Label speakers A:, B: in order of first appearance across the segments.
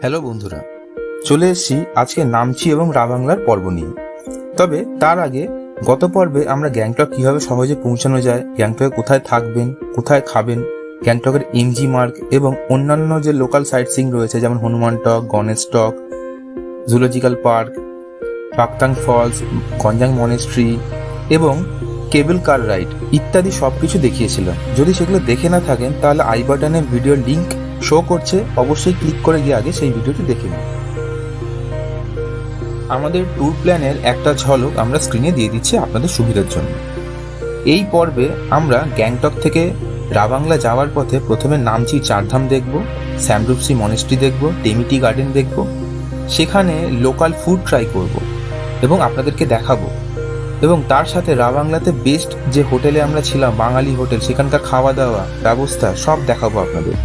A: Hello বন্ধুরা, চলে এসেছি আজকে নামচি এবং রাবাংলার পর্ব নিয়ে। তবে তার আগে গত পর্বে আমরা গ্যাংটক কীভাবে সহজে পৌঁছানো যায়, গ্যাংটকে কোথায় থাকবেন, কোথায় খাবেন, গ্যাংটকের এমজি মার্ক এবং অন্যান্য যে লোকাল সাইট সিং রয়েছে, যেমন Hanuman Tok, Ganesh Tok zoological park Paktang falls Gonjang monastery এবং কেবল কার রাইড ইত্যাদি সব কিছু দেখিয়েছিলাম। যদি সেগুলো দেখে না থাকেন, তাহলে আই বাটনের ভিডিও লিংক শো করছে, অবশ্যই ক্লিক করে গিয়ে আগে সেই ভিডিওটি দেখে নিন। আমাদের ট্যুর প্ল্যানের একটা ঝলক আমরা স্ক্রিনে দিয়ে দিচ্ছি আপনাদের সুবিধার জন্য। এই পর্বে আমরা গ্যাংটক থেকে রাবাংলা যাওয়ার পথে প্রথমে নামচি চারধাম দেখব, স্যামরুপসি মনেস্ট্রি দেখব, টেমিটি গার্ডেন দেখব, সেখানে লোকাল ফুড ট্রাই করব এবং আপনাদেরকে দেখাবো। এবং তার সাথে রাবাংলাতে বেস্ট যে হোটেলে আমরা ছিলাম, বাঙালি হোটেল সেখানকার খাওয়া দাওয়া ব্যবস্থা, সব দেখাবো আপনাদের।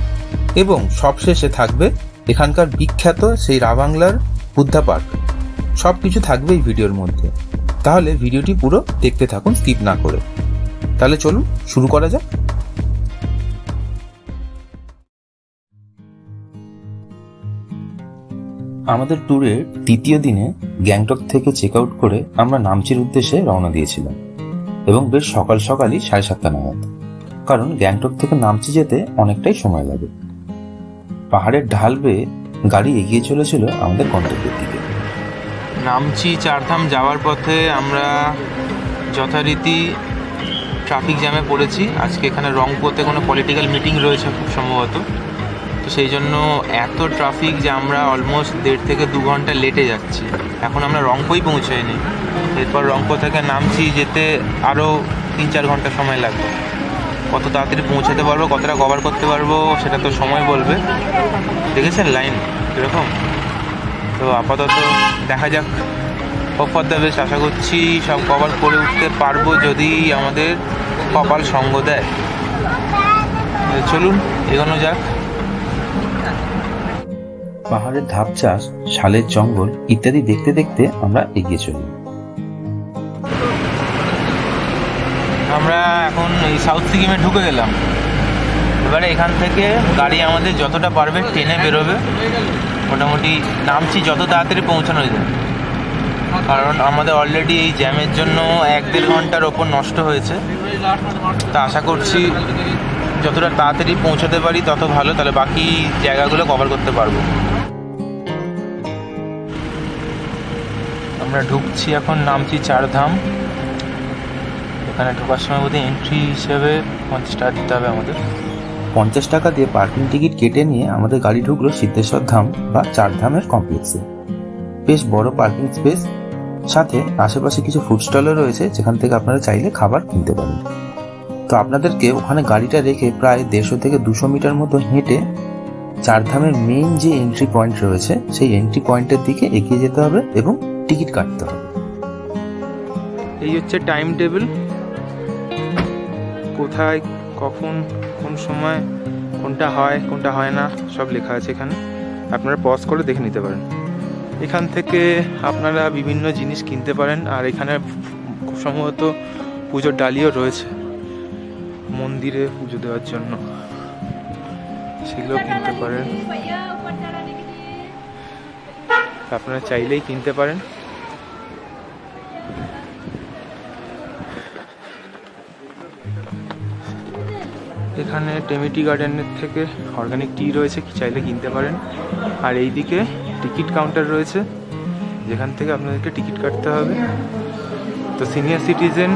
A: এবং সবশেষে থাকবে এখানকার বিখ্যাত সেই রাবাংলার বুদ্ধা পার্ক। সব কিছু থাকবে এই ভিডিওর মধ্যে। তাহলে ভিডিওটি পুরো দেখতে থাকুন, স্কিপ না করে। তাহলে চলুন, শুরু করা যাক। আমাদের ট্যুরের তৃতীয় দিনে গ্যাংটক থেকে চেক আউট করে আমরা নামচির উদ্দেশ্যে রওনা দিয়েছিলাম এবং বেশ সকাল সকালই সাড়ে সাতটা নাগাদ। কারণ গ্যাংটক থেকে নামচি যেতে অনেকটাই সময় লাগে। পাহাড়ের ঢাল বেয়ে গাড়ি এগিয়ে চলেছিল আমাদের গন্তব্যের দিকে।
B: নামচি চারধাম যাওয়ার পথে আমরা যথারীতি ট্রাফিক জ্যামে পড়েছি। আজকে এখানে রংপুরতে কোনো পলিটিক্যাল মিটিং রয়েছে খুব সম্ভবত। তো সেই জন্য এত ট্রাফিক যে আমরা অলমোস্ট দেড় থেকে দু ঘণ্টা লেটে যাচ্ছি। এখন আমরা রংপুই পৌঁছাইনি। এরপর রংপুর থেকে নামছি যেতে আরও তিন চার ঘণ্টা সময় লাগবে। কত তাড়াতাড়ি পৌঁছাতে পারব, কতটা কভার করতে পারব, সেটা তো সময় বলবে। দেখেছেন লাইন এরকম তো আপাতত দেখা যাক। অফার দ্য বেস্ট আশা করছি সব কভার করে উঠতে পারব যদি আমাদের কপাল সঙ্গ দেয়। চলুন, এগোনো যাক।
A: পাহাড়ের ধাপ চাষ শালের জঙ্গল ইত্যাদি দেখতে দেখতে আমরা এগিয়ে চলি।
B: আমরা এখন এই সাউথ সিকিমে ঢুকে গেলাম। এবারে এখান থেকে গাড়ি আমাদের যতটা পারবে ট্রেনে বেরোবে। মোটামুটি নামছি যত তাড়াতাড়ি পৌঁছানো যায়। কারণ আমাদের অলরেডি এই জ্যামের জন্য এক দেড় ঘণ্টার ওপর নষ্ট হয়েছে। তা আশা করছি যতটা তাড়াতাড়ি পৌঁছাতে পারি তত ভালো, তাহলে বাকি জায়গাগুলো কভার করতে পারব। আমরা ঢুকছি এখন, নামছি চারধাম। এখানে ঢোকার সময় বোধহয় এন্ট্রি হিসেবে পঞ্চাশ টাকা দিতে হবে আমাদের।
A: পঞ্চাশ টাকা দিয়ে পার্কিং টিকিট কেটে নিয়ে আমাদের গাড়ি ঢুকলো সিদ্ধেশ্বর ধাম বা চার ধামের কমপ্লেক্সে বেশ বড় পার্কিং স্পেস সাথে আশেপাশে কিছু ফুড স্টলও রয়েছে যেখান থেকে আপনারা চাইলে খাবার কিনতে পারেন। তো আপনাদেরকে ওখানে গাড়িটা রেখে প্রায় দেড়শো থেকে দুশো মিটার মতো হেঁটে চারধামের মেইন যে এন্ট্রি পয়েন্ট রয়েছে সেই এন্ট্রি পয়েন্টের দিকে এগিয়ে যেতে হবে এবং টিকিট কাটতে হবে।
B: এই হচ্ছে টাইম টেবিল কোথায়, কখন, কোন সময়, কোনটা হয় কোনটা হয় না, সব লেখা আছে এখানে। আপনারা পজ করে দেখে নিতে পারেন। এখান থেকে আপনারা বিভিন্ন জিনিস কিনতে পারেন, আর এখানে খুব সম্ভবত পুজোর ডালিও রয়েছে। মন্দিরে পুজো দেওয়ার জন্য। সেগুলো কিনতে পারেন। আপনারা চাইলেই কিনতে পারেন। এখানে টেমিটি গার্ডেনের থেকে অর্গানিক টি রয়েছে, কি চাইলে কিনতে পারেন। আর এই দিকে টিকিট কাউন্টার রয়েছে, যেখান থেকে আপনাদেরকে টিকিট কাটতে হবে। তো সিনিয়র সিটিজেন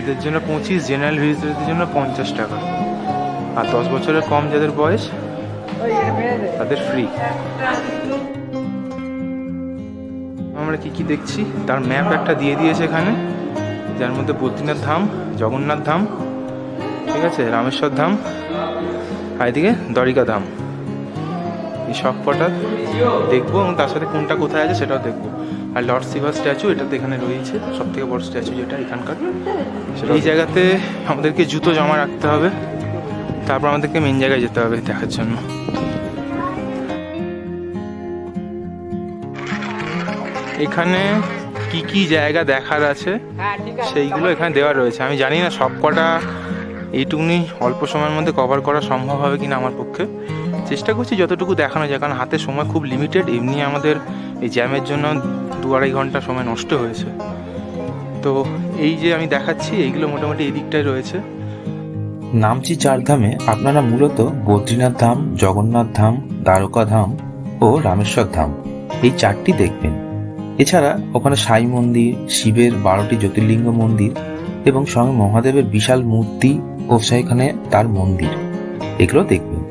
B: এদের জন্য পঁচিশ জেনারেল ভিজিটরদের জন্য পঞ্চাশ টাকা। আর দশ বছরের কম যাদের বয়স, তাদের ফ্রি আমরা কি কি দেখছি? তার ম্যাপ একটা দিয়ে দিয়েছে এখানে, যার মধ্যে বদ্রীনাথ ধাম, জগন্নাথ ধাম ঠিক আছে রামেশ্বর ধাম আর এদিকে দ্বারিকা ধাম। এই সব কটা দেখব এবং তার সাথে কোনটা কোথায় আছে সেটাও দেখব। আর লর্ড শিবা স্ট্যাচু এটা তো এখানে রয়েছে সব থেকে বড় স্ট্যাচু যেটা এখানকার। এই জায়গাতে আমাদেরকে জুতো জমা রাখতে হবে তারপর আমাদেরকে মেন জায়গায় যেতে হবে দেখার জন্য। এখানে কি কি জায়গা দেখার আছে। সেইগুলো এখানে দেওয়া রয়েছে। আমি জানি না সব কটা এইটুকুনি অল্প সময়ের মধ্যে কভার করা সম্ভব হবে কিনা আমার পক্ষে? চেষ্টা করছি যতটুকু দেখানো যায়, কারণ হাতে সময় খুব লিমিটেড এমনি আমাদের এই জ্যামের জন্য দু আড়াই ঘণ্টা সময় নষ্ট হয়েছে। তো এই যে আমি দেখাচ্ছি, এইগুলো মোটামুটি এই দিকটাই রয়েছে।
A: নামচি চারধামে আপনারা মূলত বদ্রীনাথ ধাম, জগন্নাথ ধাম, দ্বারকা ধাম ও রামেশ্বর ধাম, এই চারটি দেখবেন। এছাড়া ওখানে সাই মন্দির, শিবের বারোটি জ্যোতির্লিঙ্গ মন্দির এবং স্বয়ং মহাদেবের বিশাল মূর্তি ও সেখানে তার মন্দির। এগুলো দেখবেন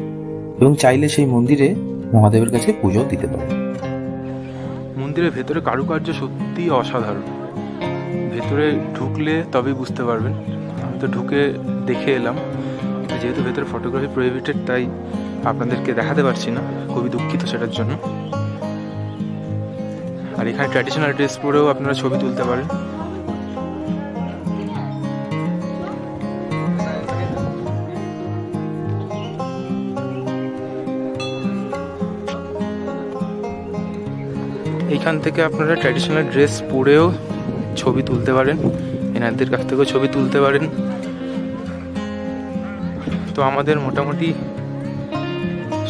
A: এবং চাইলে সেই মন্দিরে মহাদেবের কাছে পুজো দিতে পারেন
B: মন্দিরের ভেতরে কারুকার্য সত্যি অসাধারণ। ভেতরে ঢুকলে তবেই বুঝতে পারবেন। আমি তো ঢুকে দেখে এলাম। যেহেতু ভেতরে ফটোগ্রাফি প্রহিবিটেড তাই আপনাদেরকে দেখাতে পারছি না। খুবই দুঃখিত সেটার জন্য। আর এখানে ট্র্যাডিশনাল ড্রেস পরেও আপনারা ছবি তুলতে পারেন। এইখান থেকে আপনারা ট্র্যাডিশনাল ড্রেস পরেও ছবি তুলতে পারেন। এনাদের কাছ থেকেও ছবি তুলতে পারেন। তো আমাদের মোটামুটি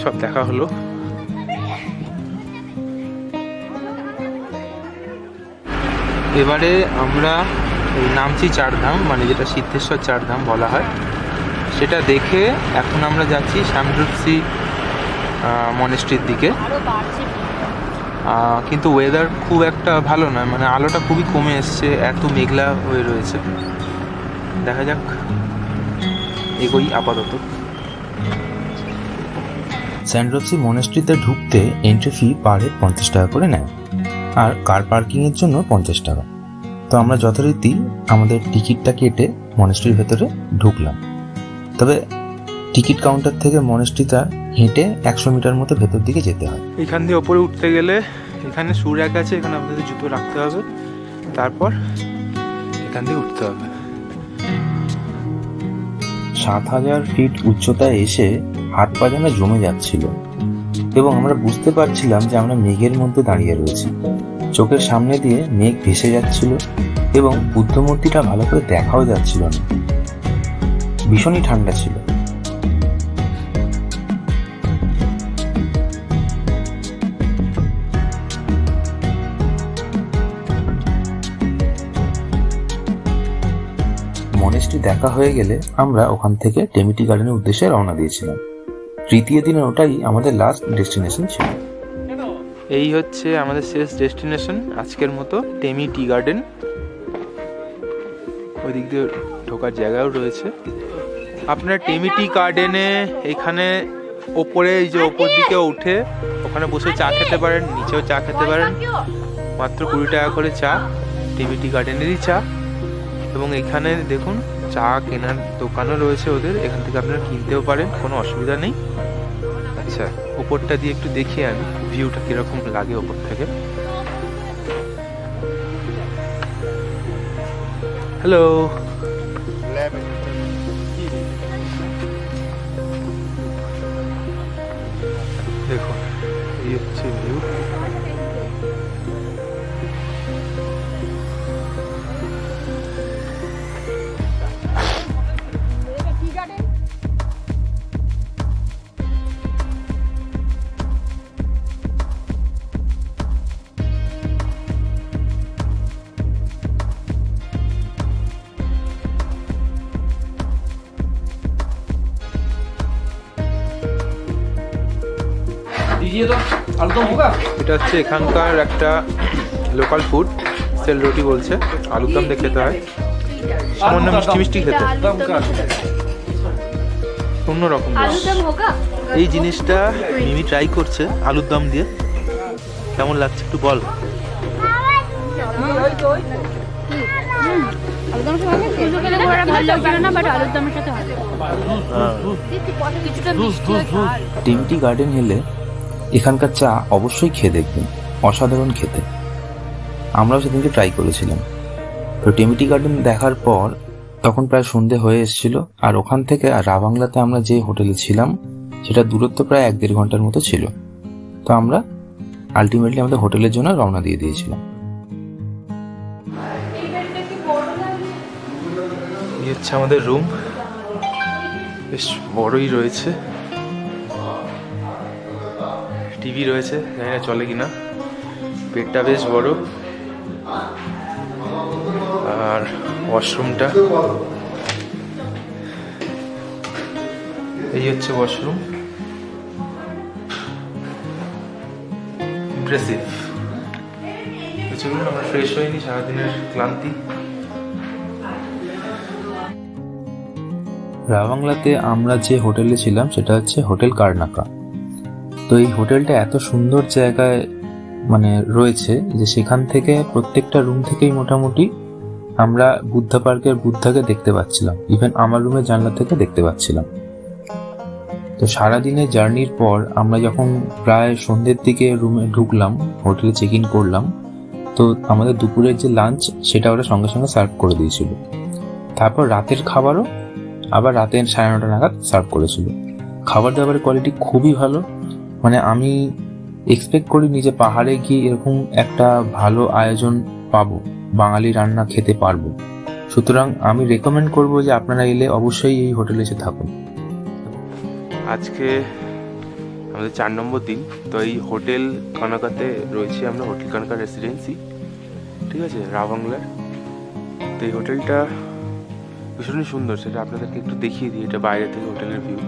B: সব দেখা হলো। এবারে আমরা নামচি চারধাম মানে যেটা সিদ্ধেশ্বর চারধাম বলা হয়। সেটা দেখে এখন আমরা যাচ্ছি শ্যামরূপসি মনেস্ট্রির দিকে। কিন্তু ওয়েদার খুব একটা ভালো নয় মানে আলোটা খুবই কমে এসছে, এত মেঘলা হয়ে রয়েছে। দেখা যাক, এগোই আপাতত।
A: স্যান্ড্রপসি মনেস্ট্রিতে ঢুকতে এন্ট্রি ফি পার হেড পঞ্চাশ টাকা করে নেয়, আর কার পার্কিংয়ের জন্য পঞ্চাশ টাকা। তো আমরা যথারীতি আমাদের টিকিটটা কেটে মনেস্ট্রির ভেতরে ঢুকলাম। তবে টিকিট কাউন্টার থেকে মনেস্ট্রিটা হেঁটে একশো মিটার মতো ভেতর দিকে যেতে হয়।
B: এখান দিয়ে ওপরে উঠতে গেলে এখানে সুর এক আছে এখানে আপনাদের জুতো রাখতে হবে। তারপর এখান দিয়ে উঠতে হবে।
A: সাত হাজার ফিট উচ্চতায় এসে হাত পা যেন জমে যাচ্ছিল এবং আমরা বুঝতে পারছিলাম যে আমরা মেঘের মধ্যে দাঁড়িয়ে রয়েছি। চোখের সামনে দিয়ে মেঘ ভেসে যাচ্ছিল এবং বুদ্ধ মূর্তিটা ভালো করে দেখাও যাচ্ছিল না। ভীষণই ঠান্ডা ছিল। মনেস্ট্রি দেখা হয়ে গেলে আমরা ওখান থেকে টেমিটি গার্ডেনের উদ্দেশ্যে রওনা দিয়েছিলাম। তৃতীয় দিনের ওটাই আমাদের লাস্ট ডেস্টিনেশন ছিল।
B: এই হচ্ছে আমাদের শেষ ডেস্টিনেশন আজকের মতো টেমি টি গার্ডেন। ওই দিক দিয়ে ঢোকার জায়গাও রয়েছে। আপনার টেমি টি গার্ডেনে এখানে ওপরে, এই যে ওপর দিকে উঠে ওখানে বসে চা খেতে পারেন, নিচেও চা খেতে পারেন। মাত্র কুড়ি টাকা করে চা টেমি টি গার্ডেনেরই চা। এবং এখানে দেখুন চা কেনার দোকানও রয়েছে ওদের, এখান থেকে আপনারা কিনতেও পারেন, কোনো অসুবিধা নেই। আচ্ছা ওপরটা দিয়ে একটু দেখি আমি, ভিউটা কীরকম লাগে ওপর থেকে। হ্যালো। দেখুন, এই হচ্ছে ভিউ এটা হচ্ছে এখানকার একটা লোকাল ফুড সেল রুটি বলছে আলুরদম দেখে তো হয়। সামান্য মিষ্টি মিষ্টি খেতে অন্যরকম এই জিনিসটা মিমি ট্রাই করছে আলুর দম দিয়ে। কেমন লাগছে একটু বল।
A: টিমটি গার্ডেন হেলে এখানকার চা অবশ্যই খেয়ে দেখবেন, অসাধারণ খেতে। আমরাও সেদিনকে ট্রাই করেছিলাম। তো টেমিটি গার্ডেন দেখার পর তখন প্রায় সন্ধে হয়ে এসেছিল আর ওখান থেকে রাবাংলাতে আমরা যে হোটেলে ছিলাম, সেটা দূরত্ব প্রায় এক দেড় ঘণ্টার মতো ছিল। তো আমরা আলটিমেটলি আমাদের হোটেলের জন্য রওনা দিয়ে দিয়েছিলাম।
B: হচ্ছে আমাদের রুম বেশ বড়ই রয়েছে। টিভি রয়েছে, জানি না চলে কিনা। বেডটা বেশ বড়। আর ওয়াশরুমটা। এই হচ্ছে ওয়াশরুম। ইমপ্রেসিভ চলুন আমরা ফ্রেশ হয়নি সারাদিনের ক্লান্তি।
A: রাবাংলাতে আমরা যে হোটেলে ছিলাম, সেটা হচ্ছে হোটেল কারনাকা। তো এই হোটেলটা এত সুন্দর জায়গায় মানে রয়েছে যে সেখান থেকে প্রত্যেকটা রুম থেকেই মোটামুটি আমরা বুদ্ধা পার্কের বুদ্ধাকে দেখতে পাচ্ছিলাম। ইভেন আমার রুমের জানলা থেকে দেখতে পাচ্ছিলাম। তো সারাদিনের জার্নির পর আমরা যখন প্রায় সন্ধ্যের দিকে রুমে ঢুকলাম হোটেলে চেক ইন করলাম, তো আমাদের দুপুরের যে লাঞ্চ সেটা ওরা সঙ্গে সঙ্গে সার্ভ করে দিয়েছিল। তারপর রাতের খাবারও আবার রাতের সাড়ে নটা নাগাদ সার্ভ করেছিল। খাবার দাবারের কোয়ালিটি খুবই ভালো। মানে আমি এক্সপেক্ট করিনি যে পাহাড়ে গিয়ে এরকম একটা ভালো আয়োজন পাবো, বাঙালি রান্না খেতে পারব। সুতরাং আমি রেকমেন্ড করব যে আপনারা এলে অবশ্যই এই হোটেলে এসে থাকুন।
B: আজকে আমাদের চার নম্বর দিন, তো এই হোটেল কনকাতে রয়েছে আমরা, হোটেল কনকা রেসিডেন্সি ঠিক আছে রাবাংলার তো এই হোটেলটা ভীষণই সুন্দর, সেটা আপনাদেরকে একটু দেখিয়ে দিই, এটা বাইরে থেকে হোটেলের ভিউ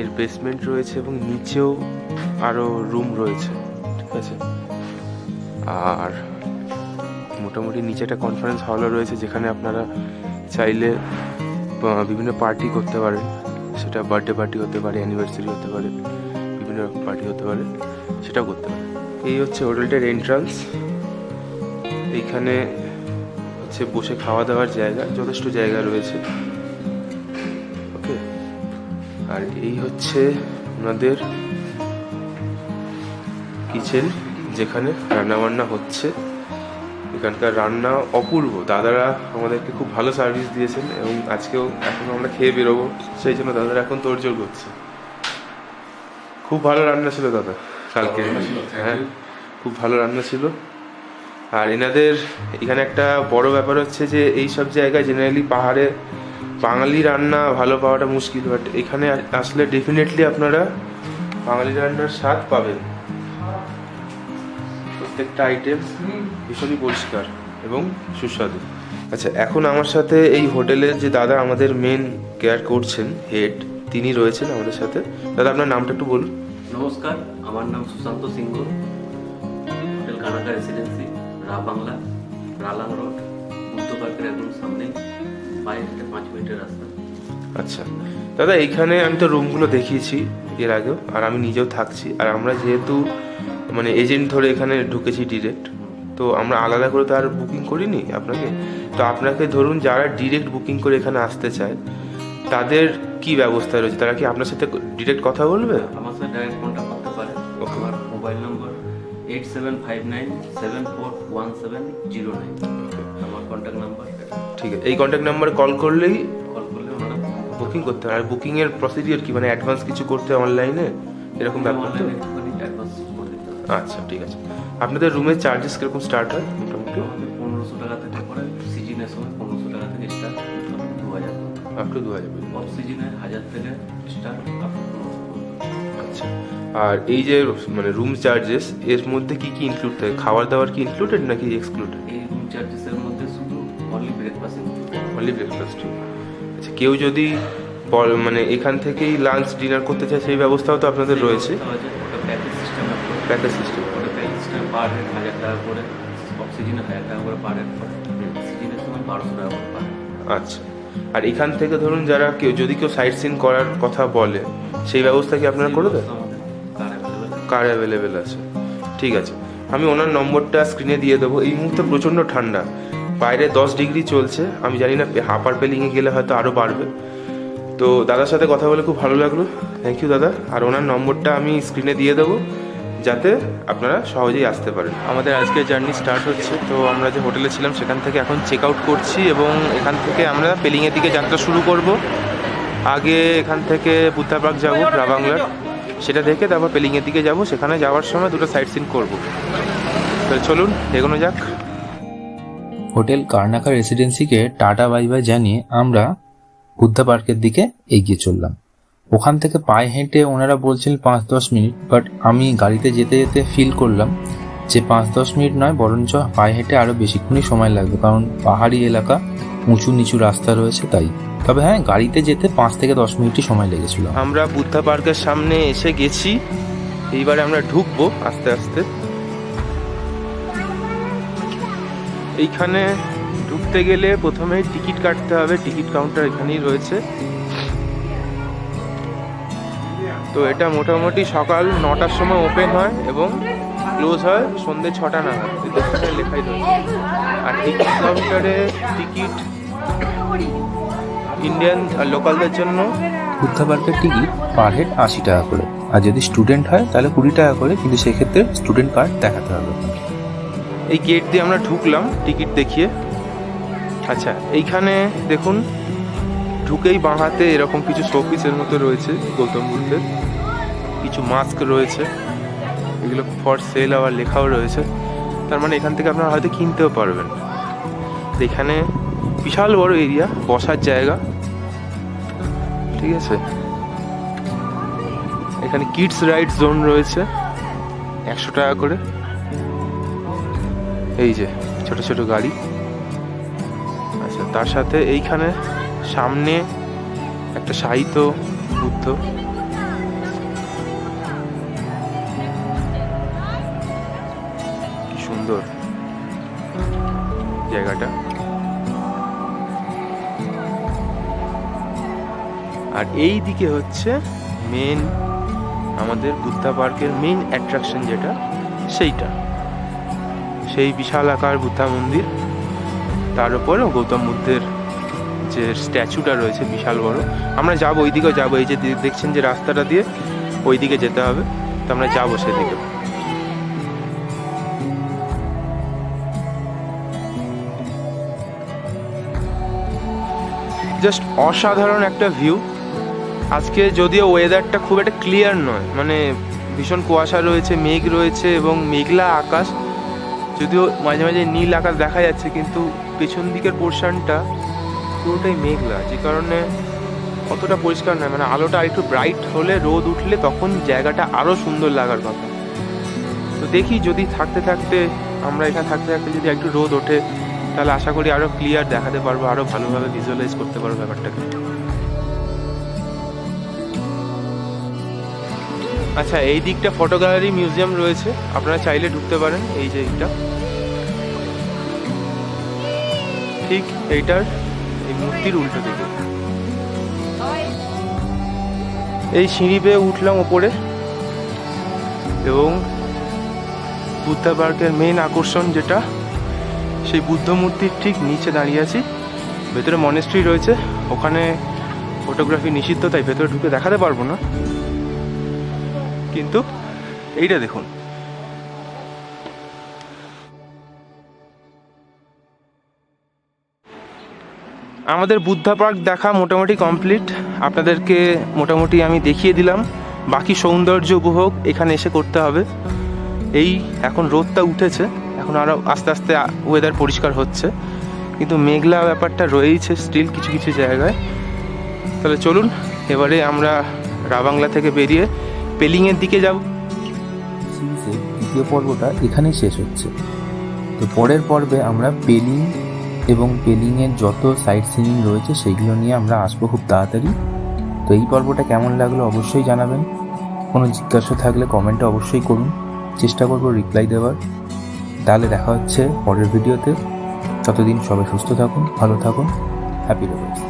B: এর বেসমেন্ট রয়েছে এবং নিচেও আরও রুম রয়েছে, ঠিক আছে? আর মোটামুটি নিচে একটা কনফারেন্স হলও রয়েছে যেখানে আপনারা চাইলে বিভিন্ন পার্টি করতে পারেন। সেটা বার্থডে পার্টি হতে পারে অ্যানিভার্সারি হতে পারে, বিভিন্ন রকম পার্টি হতে পারে, সেটাও করতে পারে এই হচ্ছে হোটেলটার এন্ট্রান্স এইখানে হচ্ছে বসে খাওয়া দাওয়ার জায়গা, যথেষ্ট জায়গা রয়েছে। আর এই হচ্ছে ওনাদের কিচেন যেখানে রান্নাবান্না হচ্ছে। এখানকার রান্না অপূর্ব। দাদারা আমাদেরকে খুব ভালো সার্ভিস দিয়েছেন এবং আজকেও এখন আমরা খেয়ে বেরোবো। সেই জন্য দাদারা এখন তোড়জোড় করছে। খুব ভালো রান্না ছিল দাদা কালকে। হ্যাঁ খুব ভালো রান্না ছিল। আর এনাদের এখানে একটা বড় ব্যাপার হচ্ছে যে এই সব জায়গায় জেনারেলি পাহাড়ে বাঙালি রান্না ভালো পাওয়াটা মুশকিল বাট এখানে আসলে ডেফিনেটলি আপনারা বাঙালি রান্নার স্বাদ পাবেন। প্রত্যেকটা আইটেম ভীষণই পরিষ্কার এবং সুস্বাদু। আচ্ছা এখন আমার সাথে এই হোটেলের যে দাদা আমাদের মেন কেয়ার করছেন হেড তিনি রয়েছেন আমাদের সাথে। দাদা, আপনার নামটা একটু বলুন।
C: নমস্কার, আমার নাম সুশান্ত সিংহ। হোটেল কানাকা রেসিডেন্সি রা বাংলা রালাং রোড বুদ্ধ পার্কের একদম সামনে। পাঁচ মিনিটের রাস্তা।
B: আচ্ছা। দাদা এইখানে আমি তো রুমগুলো দেখিয়েছি এর আগেও আর আমি নিজেও থাকছি। আর আমরা যেহেতু মানে এজেন্ট ধরে এখানে ঢুকেছি ডিরেক্ট তো আমরা আলাদা করে তো আর বুকিং করিনি আপনাকে? তো আপনাকে ধরুন যারা ডিরেক্ট বুকিং করে এখানে আসতে চায় তাদের কি ব্যবস্থা রয়েছে? তারা কি আপনার সাথে ডিরেক্ট কথা বলবে?
C: আমার সাথে ডাইরেক্ট কন্ট্যাক্ট করতে পারে. আমার mobile number eight seven five nine seven four one seven zero nine contact number
B: ঠিক আছে এই কন্ট্যাক্ট নাম্বারে কল করলেই
C: কল করলে ওনারা
B: বুকিং করতে হয় আর বুকিংয়ের প্রসিডিওর কি? মানে অ্যাডভান্স কিছু করতে অনলাইনে এরকম ব্যাপার তো?
C: হবে।
B: আচ্ছা ঠিক আছে। আপনাদের রুমের চার্জেস কীরকম স্টার্ট হয় মোটামুটি?
C: পনেরোশো টাকা থেকে পরে সিজনের সময় পনেরোশো টাকা থেকে স্টার্ট দু হাজার।
B: আপ টু দু হাজার।
C: অফ সিজনে হাজার থেকে স্টার্ট আপ
B: আচ্ছা। আর এই যে মানে রুম চার্জেস এর মধ্যে কি কি ইনক্লুড থাকে? খাবার দাবার কি ইনক্লুডেড নাকি এক্সক্লুডেড
C: এই রুম চার্জেসের মধ্যে অনলি ব্রেকফাস্ট
B: অনলি ব্রেকফাস্ট আচ্ছা কেউ যদি মানে এখান থেকেই লাঞ্চ ডিনার করতে চায় সেই ব্যবস্থাও তো আপনাদের রয়েছে।
C: প্যাকেজ সিস্টেম ওটা প্যাকেজ সিস্টেম পার হেড হাজার টাকা করে অফ হাজার টাকা করে পার হেড সিজনের সময় বারোশো টাকা করে পার
B: আচ্ছা। আর এখান থেকে ধরুন যারা কেউ যদি কেউ সাইট সিন করার কথা বলে সেই ব্যবস্থা কি আপনারা করে দেন?
C: কার অ্যাভেলেবেল
B: আছে। ঠিক আছে। আমি ওনার নম্বরটা স্ক্রিনে দিয়ে দেবো। এই মুহূর্তে প্রচণ্ড ঠান্ডা। বাইরে দশ ডিগ্রি চলছে। আমি জানি না হাপার পেলিংয়ে গেলে হয়তো আরও বাড়বে। তো দাদার সাথে কথা বলে খুব ভালো লাগল। থ্যাংক ইউ দাদা। আর ওনার নম্বরটা আমি স্ক্রিনে দিয়ে দেবো, যাতে আপনারা সহজেই আসতে পারেন। আমাদের আজকে জার্নি স্টার্ট হচ্ছে। তো আমরা যে হোটেলে ছিলাম, সেখান থেকে এখন চেক আউট করছি এবং এখান থেকে আমরা পেলিংয়ের দিকে যাত্রা শুরু করব। আগে এখান থেকে বুদ্ধা পার্ক যাব, রাবাংলার। সেটা দেখে তারপর পেলিংয়ের দিকে যাব। সেখানে যাওয়ার সময় দুটো সাইট সিন করব। তো চলুন, এগোনো যাক।
A: হোটেল কার্নাকা রেসিডেন্সিকে টাটা বাই বাই জানিয়ে আমরা বুদ্ধা পার্কের দিকে এগিয়ে চললাম। ওখান থেকে পায়ে হেঁটে ওনারা বলছিলেন পাঁচ দশ মিনিট বাট আমি গাড়িতে যেতে যেতে ফিল করলাম যে পাঁচ দশ মিনিট নয়, বরঞ্চ পায়ে হেঁটে আরও বেশিক্ষণই সময় লাগবে, কারণ পাহাড়ি এলাকা, উঁচু নিচু রাস্তা রয়েছে তাই। তবে হ্যাঁ গাড়িতে যেতে পাঁচ থেকে দশ মিনিটই সময় লেগেছিল।
B: আমরা বুদ্ধা পার্কের সামনে এসে গেছি, এইবারে আমরা ঢুকবো আস্তে আস্তে। এইখানে ঢুকতে গেলে প্রথমে টিকিট কাটতে হবে, টিকিট কাউন্টার এখানেই রয়েছে। তো এটা মোটামুটি সকাল নটার সময় ওপেন হয় এবং ক্লোজ হয় সন্ধ্যে ছটা নাগাদ। লেখাই রয়েছে। আর টিকিট কাউন্টারে টিকিট ইন্ডিয়ান লোকালদের জন্য।
A: বুদ্ধা পার্কের টিকিট পার হেড আশি টাকা করে। আর যদি স্টুডেন্ট হয়, তাহলে কুড়ি টাকা করে। কিন্তু সেক্ষেত্রে স্টুডেন্ট কার্ড দেখাতে হবে
B: এই গেট দিয়ে আমরা ঢুকলাম টিকিট দেখিয়ে। আচ্ছা এইখানে দেখুন, ঢুকেই বাঁ হাতে এরকম কিছু শোপিসের মতো রয়েছে, গৌতম বুদ্ধের। কিছু মাস্ক রয়েছে, এগুলো ফর সেল আবার লেখাও রয়েছে। তার মানে এখান থেকে আপনারা হয়তো কিনতেও পারবেন। এখানে বিশাল বড় এরিয়া বসার জায়গা। ঠিক আছে? এখানে কিডস রাইড জোন রয়েছে, একশো টাকা করে। এই যে, ছোট ছোট গাড়ি। আচ্ছা তার সাথে এইখানে সামনে একটা সাহিত্য বুদ্ধ। সুন্দর জায়গাটা। আর এই দিকে হচ্ছে মেন আমাদের বুদ্ধা পার্কের মেন অ্যাট্রাকশন যেটা, সেইটা। সেই বিশাল আকার বুদ্ধা মন্দির। তার উপর গৌতম বুদ্ধের যে স্ট্যাচুটা রয়েছে বিশাল বড়। আমরা যাব ওই দিকেও যাব, এই যে দেখছেন যে রাস্তাটা দিয়ে ওই দিকে যেতে হবে। তো আমরা যাব সেদিকে। জাস্ট অসাধারণ একটা ভিউ। আজকে যদিও ওয়েদারটা খুব একটা ক্লিয়ার নয় মানে ভীষণ কুয়াশা রয়েছে, মেঘ রয়েছে এবং মেঘলা আকাশ। যদিও মাঝে মাঝে নীল আকাশ দেখা যাচ্ছে, কিন্তু পেছন দিকের পোর্শনটা পুরোটাই মেঘলা, যে কারণে অতটা পরিষ্কার নয়। মানে আলোটা আরেকটু ব্রাইট হলে, রোদ উঠলে তখন জায়গাটা আরও সুন্দর লাগার কথা। তো দেখি যদি থাকতে থাকতে, আমরা এখানে থাকতে থাকতে যদি একটু রোদ ওঠে, তাহলে আশা করি আরও ক্লিয়ার দেখাতে পারব আরও ভালোভাবে ভিজুয়ালাইজ করতে পারব ব্যাপারটাকে। আচ্ছা এই দিকটা ফটো গ্যালারি মিউজিয়াম রয়েছে। আপনারা চাইলে ঢুকতে পারেন এই যে এইটা। ঠিক এইটার, এই মূর্তির উল্টো দিকে। এই সিঁড়ি বেয়ে উঠলাম ওপরে। এবং বুদ্ধা পার্কের মেন আকর্ষণ যেটা, সেই বুদ্ধ মূর্তির ঠিক নিচে দাঁড়িয়ে আছি। ভেতরে মনেস্ট্রি রয়েছে। ওখানে ফটোগ্রাফি নিষিদ্ধ, তাই ভেতরে ঢুকে দেখাতে পারব না। কিন্তু এইটা দেখুন। আমাদের বুদ্ধা পার্ক দেখা মোটামুটি কমপ্লিট। আপনাদেরকে মোটামুটি আমি দেখিয়ে দিলাম। বাকি সৌন্দর্য উপভোগ এখানে এসে করতে হবে। এই এখন রোদটা উঠেছে। এখন আরও আস্তে আস্তে ওয়েদার পরিষ্কার হচ্ছে। কিন্তু মেঘলা ব্যাপারটা রয়েইছে স্টিল কিছু কিছু জায়গায়। তাহলে চলুন, এবারে আমরা রাবাংলা থেকে বেরিয়ে পেলিংয়ের দিকে যাব।
A: দ্বিতীয় পর্বটা এখানেই শেষ হচ্ছে। তো পরের পর্বে আমরা পেলিং এবং পেলিংয়ের যত সাইট সিনিং রয়েছে, সেগুলো নিয়ে আমরা আসব খুব তাড়াতাড়ি। তো এই পর্বটা কেমন লাগল অবশ্যই জানাবেন। কোনো জিজ্ঞাসা থাকলে কমেন্টে অবশ্যই করুন। চেষ্টা করব রিপ্লাই দেওয়ার। তাহলে দেখা হচ্ছে পরের ভিডিওতে ততদিন সবাই সুস্থ থাকুন, ভালো থাকুন। Happy robots